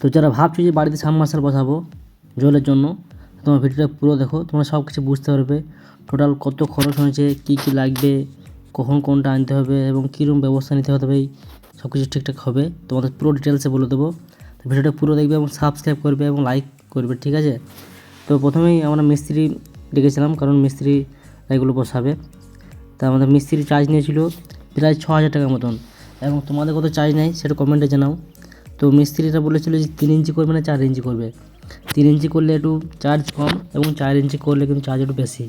তো যারা ভাবছ যে বাড়িতে সাবমার্সাল বসাবো জলের জন্য, তোমার ভিডিওটা পুরো দেখো, তোমরা সব কিছু বুঝতে পারবে। টোটাল কত খরচ হয়েছে, কী কী লাগবে, কখন কোনটা আনতে হবে এবং কীরকম ব্যবস্থা নিতে হবে সব কিছু ঠিকঠাক হবে। তোমাদের পুরো ডিটেলসে বলে দেবো। ভিডিওটা পুরো দেখবে এবং সাবস্ক্রাইব করবে এবং লাইক করবে, ঠিক আছে? তো প্রথমেই আমরা মিস্ত্রি ডেকেছিলাম, কারণ মিস্ত্রি এগুলো বসাবে। তা আমাদের মিস্ত্রি চার্জ নিয়েছিল প্রায় ছ হাজার টাকার মতন। এবং তোমাদের কত চার্জ নেয়, সেটা কমেন্টে জানাও। তো মিস্ত্রিটা বলেছিল যে তিন ইঞ্চি করবে না, চার ইঞ্চি করবে। তিন ইঞ্চি করলে একটু চার্জ কম এবং চার ইঞ্চি করলে কিন্তু চার্জ একটু বেশি।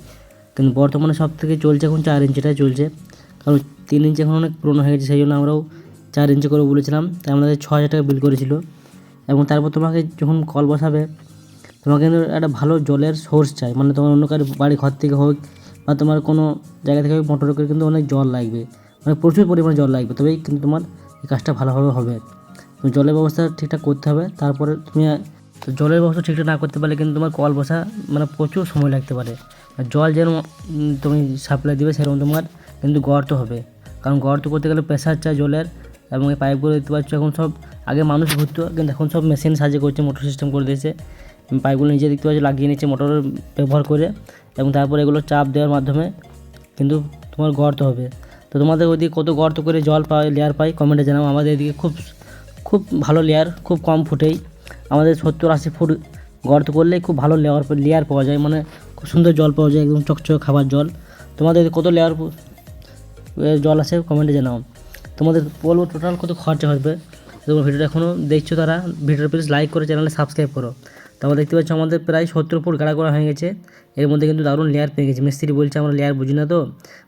কিন্তু বর্তমানে সব থেকে চলছে এখন চার ইঞ্চিটাই চলছে। কারণ তিন ইঞ্চি এখন অনেক পুরনো হয়ে গেছে, সেই জন্য আমরাও চার ইঞ্চি করে বলেছিলাম। তাই আমাদের ছ হাজার টাকা বিল করেছিল। এবং তারপর তোমাকে যখন কল বসাবে, তোমাকে কিন্তু একটা ভালো জলের সোর্স চাই। মানে তোমার অন্য কারও বাড়ি ঘর থেকে হোক বা তোমার কোনো জায়গা থেকে মোটর করে কিন্তু অনেক জল লাগবে। মানে প্রচুর পরিমাণে জল লাগবে। তবেই কিন্তু তোমার এই কাজটা ভালোভাবে হবে। তো জলের ব্যবস্থা ঠিকঠাক করতে হবে। তারপরে তুমি, জলের ব্যবস্থা ঠিকঠাক না করতে পারলে কিন্তু তোমার কল বসা মানে প্রচুর সময় লাগতে পারে। জল যেরকম তুমি সাপ্লাই দিবে সেরকম তোমার কিন্তু গর্ত হবে। কারণ গর্ত করতে গেলে প্রেশার চাই জলের এবং এই পাইপগুলো দেখতে পাচ্ছ এখন সব, আগে মানুষ ঘুরতো, কিন্তু এখন সব মেশিন সাহায্য করছে মোটর সিস্টেম করে দিয়েছে। পাইপগুলো নিজে দেখতে পাচ্ছ লাগিয়ে নিচ্ছে মোটর ব্যবহার করে এবং তারপরে এগুলো চাপ দেওয়ার মাধ্যমে কিন্তু তোমার গর্ত হবে। তো তোমাদের ওইদিকে কত গর্ত করে জল পায় লেয়ার পাই কমেন্টে জানাও। আমাদের এদিকে খুব খুব ভালো লেয়ার খুব কম ফুটেই। আমাদের সত্তর আশি ফুট গর্ত করলেই খুব ভালো লেয়ার লেয়ার পাওয়া যায়। মানে খুব সুন্দর জল পাওয়া যায়, একদম চকচকে খাবার জল। তোমাদের কত লেয়ার জল আছে কমেন্টে জানাও। তোমাদের বলব টোটাল কত খরচা হবে? তোমার ভিডিওটা এখনও দেখছ তারা ভিডিওটা প্লিজ লাইক করে চ্যানেলে সাবস্ক্রাইব করো। তারপর দেখতে পাচ্ছ আমাদের প্রায় সত্তর ফুট গাড়া করা হয়ে গেছে। এর মধ্যে কিন্তু দারুণ লেয়ার পেয়ে গেছে। মিস্ত্রি বলছে, আমরা লেয়ার বুঝি না তো?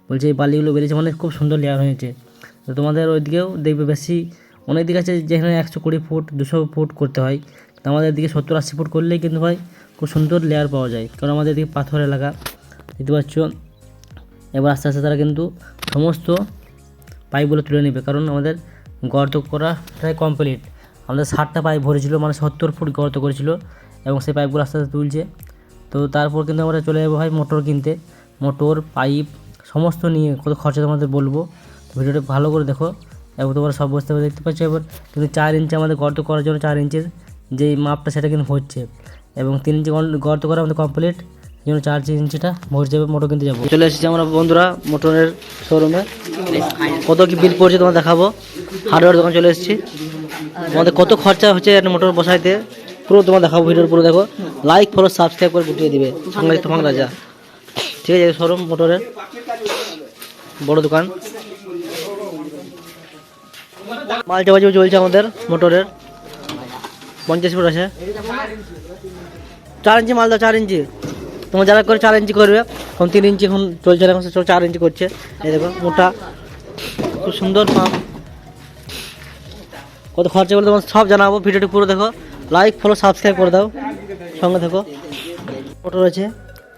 বলছে, এই বালিগুলো বেরিয়েছে। মানে খুব সুন্দর লেয়ার হয়েছে। তো তোমাদের ওইদিকেও দেখবে বেশি অনেক দিক আছে যেখানে একশো কুড়ি ফুট, দুশো ফুট করতে হয়। তো আমাদের দিকে সত্তর, আশি ফুট করলেই কিন্তু ভাই খুব সুন্দর লেয়ার পাওয়া যায়। কারণ আমাদের দিকে পাথর এলাকা, দেখতে পাচ্ছ? এবার আস্তে আস্তে তারা কিন্তু সমস্ত পাইপগুলো তুলে নেবে। কারণ আমাদের গর্ত করা প্রায় কমপ্লিট আমাদের ষাটটা পাইপ ভরেছিল মানে সত্তর ফুট গর্ত করেছিল এবং সেই পাইপগুলো আস্তে আস্তে তুলছে। তো তারপর কিন্তু আমরা চলে যাব ভাই মোটর কিনতে। মোটর, পাইপ, সমস্ত নিয়ে কত খরচা তোমাদের বলব? ভিডিওটা ভালো করে দেখো। এবং তোমরা সব পারবে দেখতে পাচ্ছ এবার। কিন্তু চার ইঞ্চি আমাদের গর্ত করার জন্য চার ইঞ্চির যেই মাপটা সেটা কিন্তু হচ্ছে। এবং তিন ইঞ্চি গর্ত করা আমাদের কমপ্লিট এই জন্য চার ইঞ্চিটা ভরে যাবে মোটর কিনতে যাব। চলে এসেছি আমরা বন্ধুরা মোটরের শোরুমে কত কি বিল পড়ছে তোমার দেখাবো? হার্ডওয়্যার দোকান চলে এসেছি। আমাদের কত খরচা হচ্ছে একটা মোটর বসাইতে? পুরো তোমার দেখাবো ভিডিওর পুরো দেখো। লাইক ফলো সাবস্ক্রাইব করে গুটিয়ে দিবে। সঙ্গে তোমার রাজা ঠিক আছে শোরুম মোটরের বড় দোকান। মাল চাপাচি চলছে আমাদের, মোটরের। পঞ্চাশ ফুট আছে। চার ইঞ্চি মাল দাও চার ইঞ্চি। তোমার যারা করে চার ইঞ্চি করবে, এখন তিন ইঞ্চি এখন চলছে না, এখন চার ইঞ্চি করছে। এই দেখো, মোটা। খুব সুন্দর পাম্প কত খরচা বলে তোমার, সব জানাব। ভিডিওটি পুরো দেখো। লাইক ফলো সাবস্ক্রাইব করে দাও। সঙ্গে দেখো মোটর আছে।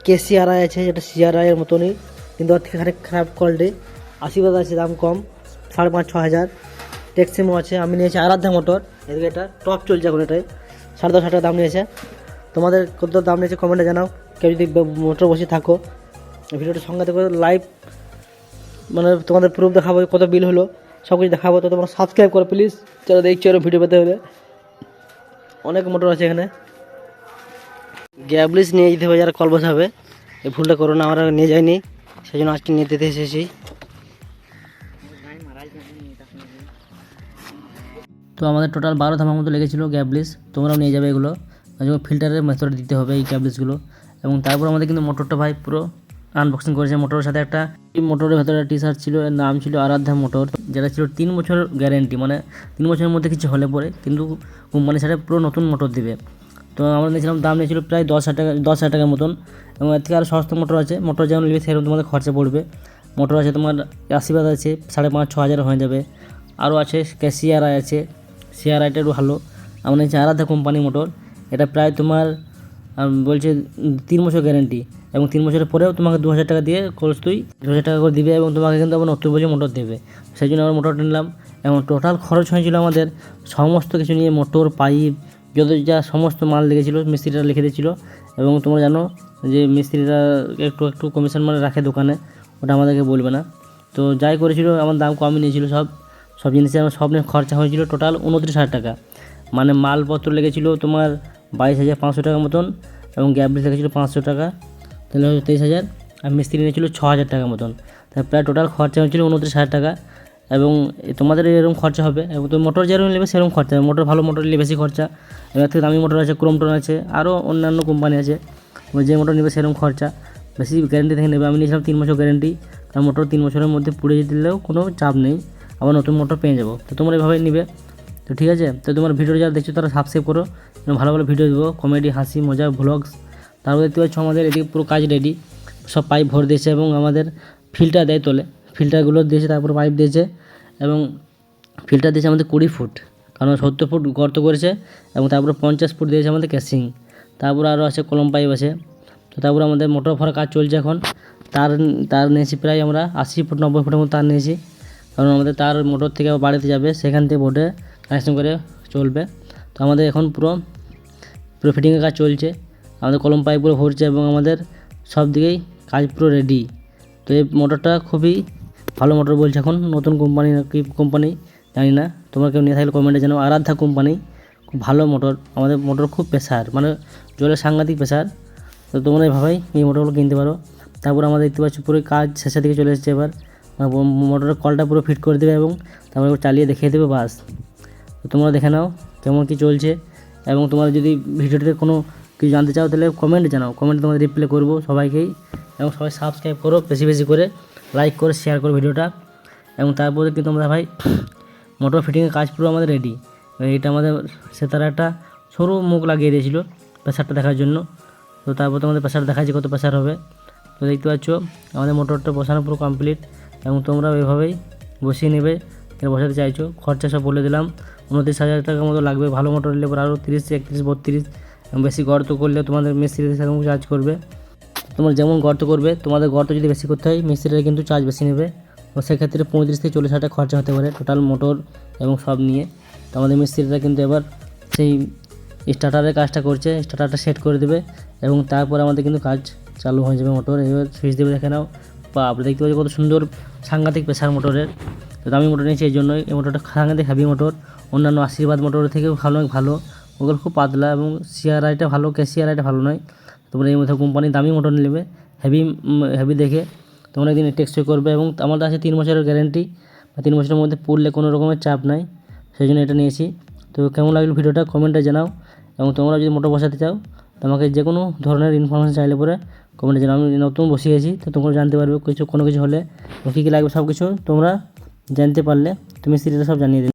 কে সিআরআই আছে, যেটা সিআরআই এর মতনই। কিন্তু ওর থেকে খারাপ কোয়ালিটি আশীর্বাদ আছে, দাম কম। সাড়ে পাঁচ, ছ হাজার। টেক্সিমো আছে, আমি নিয়েছি আরাধ্যা মোটর। এদিকে এটা টপ চলছে এখন এটাই। সাড়ে দশ টাকা দাম নিয়েছে। তোমাদের কত দাম নিয়েছে কমেন্টে জানাও। কেউ যদি মোটর বসে থাকো। ভিডিওটা সঙ্গে দেখো লাইভ মানে তোমাদের প্রুফ দেখাবো কত বিল হলো। সব কিছু দেখাবো, তো তোমরা সাবস্ক্রাইব করো প্লিজ যারা দেখছ এরকম ভিডিও পেতে হলে। অনেক মোটর আছে এখানে। গ্যাবলিস নিয়ে যেতে হবে, যারা কল বসাবে। এই ভুলটা করো না, আমরা নিয়ে যাইনি। সেই জন্য আজকে নিয়ে যেতে এসেছি। তো আমাদের টোটাল বারো ধামার মতো লেগেছিলো গ্যাবলিস তোমরাও নিয়ে যাবে এগুলো। যেমন ফিল্টারের মেথড দিতে হবে এই গ্যাবলিসগুলো এবং তারপর আমাদের কিন্তু মোটরটা ভাই পুরো আনবক্সিং করেছে। মোটরের সাথে একটা মোটরের ভেতরে একটা টি শার্ট ছিল, এর নাম ছিল আরাধ্যা মোটর যেটা ছিল তিন বছর গ্যারেন্টি মানে তিন বছরের মধ্যে কিছু হলে পরে, কিন্তু কোম্পানি সাথে পুরো নতুন মোটর দিবে। তো আমরা নিয়েছিলাম, দাম নিয়েছিল প্রায় দশ হাজার টাকা, দশ হাজার টাকার মতন। এবং এর থেকে আরও সস্তা মোটর আছে। মোটর যেমন নেবে সেরকম তোমাদের খরচা পড়বে। মোটর আছে তোমার আশীর্বাদ আছে, সাড়ে পাঁচ, ছ হাজার হয়ে যাবে। আরও আছে সিআরআই আছে। সিআরআইটা একটু ভালো। আমরা নিয়েছি আরাধ্যা কোম্পানি মোটর। এটা প্রায় তোমার বলছে তিন বছর গ্যারেন্টি এবং তিন বছরের পরেও তোমাকে দু হাজার টাকা দিয়ে কোর্স তুই দু হাজার টাকা করে দিবে এবং তোমাকে কিন্তু আবার নতুন বছর মোটর দেবে। সেই জন্য আমরা মোটর নিলাম এবং টোটাল খরচ হয়েছিল আমাদের সমস্ত কিছু নিয়ে মোটর পাইপ যত যা সমস্ত মাল লেগেছিলো, মিস্ত্রিরা লিখে দিয়েছিলো। এবং তোমরা জানো যে মিস্ত্রিরা একটু একটু কমিশন মানে রাখে দোকানে, ওটা আমাদেরকে বলবে না। তো যাই করেছিল, আমার দাম কমই নিয়েছিল সব। সব জিনিসে আমার সব নিয়ে খরচা হয়েছিল টোটাল উনত্রিশ হাজার টাকা। মানে মালপত্র লেগেছিলো তোমার বাইশ হাজার পাঁচশো টাকা মতন এবং গ্যাপ লেগেছিলো পাঁচশো টাকা। তাহলে তেইশ হাজার। আর মিস্ত্রি নিয়েছিল ছ হাজার টাকা মতন। তাই প্রায় টোটাল খরচা হয়েছিল উনত্রিশ হাজার টাকা। এবং তোমাদের এরকম খরচা হবে। এবং তুমি মোটর যেরকম নেবে সেরকম খরচা হবে। মোটর ভালো মোটর নিলে বেশি খরচা। এবার থেকে দামি মোটর আছে ক্রোমটন আছে আরও অন্যান্য কোম্পানি আছে। যে মোটর নেবে সেরকম খরচা। বেশি গ্যারেন্টি থেকে নেবে। আমি নিয়েছিলাম তিন বছর গ্যারেন্টি তার মোটর তিন বছরের মধ্যে পুড়ে দিলেও কোনো চাপ নেই। আবার নতুন মোটর পেয়ে যাব। তো তোমরা এভাবেই নিবে। তো ঠিক আছে? তো তোমার ভিডিও যারা দেখছ তারা সাবস্ক্রাইব করো। ভালো ভালো ভিডিও দেবো। কমেডি হাসি, মজা ভ্লগস তারপর দেখতে পাচ্ছ আমাদের এদিকে পুরো কাজ রেডি সব পাইপ ভরে দিয়েছে এবং আমাদের ফিল্টার দেয় তোলে। ফিল্টারগুলো দিয়েছে, তারপর পাইপ দিয়েছে এবং ফিল্টার দিয়েছে আমাদের কুড়ি ফুট। কারণ সত্তর ফুট গর্ত করেছে এবং তারপরে পঞ্চাশ ফুট দিয়েছে আমাদের ক্যাসিং তারপরে আরও আছে কলম পাইপ আছে। তো তারপরে আমাদের মোটর ভরা কাজ চলছে এখন। তার তার নিয়েছি প্রায় আমরা আশি ফুট, নব্বই ফুটের মতো তার নিয়েছি। কারণ আমাদের তার মোটর থেকে বাড়িতে যাবে, সেখান থেকে বোর্ডে কানেকশন করে চলবে। তো আমাদের এখন পুরো পুরো ফিটিংয়ের কাজ চলছে। আমাদের কলম পাইপ পুরো ভরছে এবং আমাদের সব দিকেই কাজ পুরো রেডি তো এই মোটরটা খুবই ভালো মোটর বলছে এখন, নতুন কোম্পানি কি কোম্পানি জানি না। তোমরা কেউ নিয়ে থাকলে কমেন্টে জানাও। আরাধ্যা কোম্পানি খুব ভালো মোটর। আমাদের মোটর খুব প্রেশার মানে জলের সাংঘাতিক প্রেশার তো তোমরা এভাবেই এই মোটরগুলো কিনতে পারো। তারপর আমরা দেখতে পাচ্ছি পুরো কাজ শেষের দিকে চলে এসেছে এবার। মোটরের কলটা পুরো ফিট করে দেবে এবং তারপরে চালিয়ে দেখিয়ে দেবে, বাস। তো তোমরা দেখে নাও কেমন কী চলছে এবং তোমরা যদি ভিডিওটিতে কোনো কিছু জানতে চাও তাহলে কমেন্টে জানাও। কমেন্টে তোমাদের রিপ্লাই করব সবাইকেই এবং সবাই সাবস্ক্রাইব করো বেশি বেশি করে লাইক করে শেয়ার করো ভিডিওটা। এবং তারপরে কিন্তু আমরা ভাই, মোটর ফিটিংয়ের কাজ পুরো আমাদের রেডি এটা আমাদের সে তারা একটা সরু মুখ লাগিয়ে দিয়েছিল প্রেশারটা দেখার জন্য। তো তারপর তোমাদের প্রেশার দেখাচ্ছি কত প্রেশার হবে। তো দেখতে পাচ্ছ আমাদের মোটরটা বসানো পুরো কমপ্লিট এবং তোমরা এভাবেই বসিয়ে নেবে। বসাতে চাইছো। খরচা সব বলে দিলাম। উনত্রিশ হাজার টাকার মতো লাগবে। ভালো মোটর নিলে পরে আরও তিরিশ, একত্রিশ, বত্রিশ। বেশি গর্ত করলে তোমাদের মিস্ত্রি সেরকম চার্জ করবে। তোমরা যেমন গর্ত করবে, তোমাদের গর্ত যদি বেশি করতে হয়, মিস্ত্রিরা কিন্তু চার্জ বেশি নেবে। তো সেক্ষেত্রে পঁয়ত্রিশ থেকে চল্লিশ হাজার খরচা হতে পারে টোটাল মোটর এবং সব নিয়ে। তো আমাদের মিস্ত্রিরা কিন্তু এবার সেই স্টার্টারের কাজটা করছে। স্টার্টারটা সেট করে দেবে এবং তারপর আমাদের কিন্তু কাজ চালু হয়ে যাবে মোটর এবার সুইচ দেবে দেখে নাও। আপনি দেখতে পাচ্ছি কত সুন্দর সাংঘাতিক প্রেশার মোটরের, তো দামি মোটর নিয়েছি এই জন্যই। এই মোটরটা সাংঘাতিক হেভি মোটর অন্যান্য আশীর্বাদ মোটরের থেকেও ভালো, অনেক ভালো। ওগুলো খুব পাতলা এবং সিআরআইটা ভালো ক্যাসিআরআইটা ভালো নয়। তোমরা এই মধ্যে কোম্পানির দামি মোটর নেবে হেভি হেভি দেখে তোমরা একদিন টেক্সট করবে এবং আমাদের আছে তিন বছরের গ্যারেন্টি বা তিন বছরের মধ্যে পড়লে কোনো রকমের চাপ নাই সেই জন্য এটা নিয়েছি। তো কেমন লাগল ভিডিওটা কমেন্টে জানাও এবং তোমরা যদি মোটর বসাতে চাও তোমাকে যে কোনো ধরনের ইনফরমেশন চাইলে পরে কমেন্টে জানাও। আমি নতুন গেছি তো তোমরা জানতে পারবে কিছু, কোনো কিছু হলে কী কী লাগবে সব কিছু তোমরা জানতে পারলে। তুমি সিরিয়াল সব জানিয়ে দেবে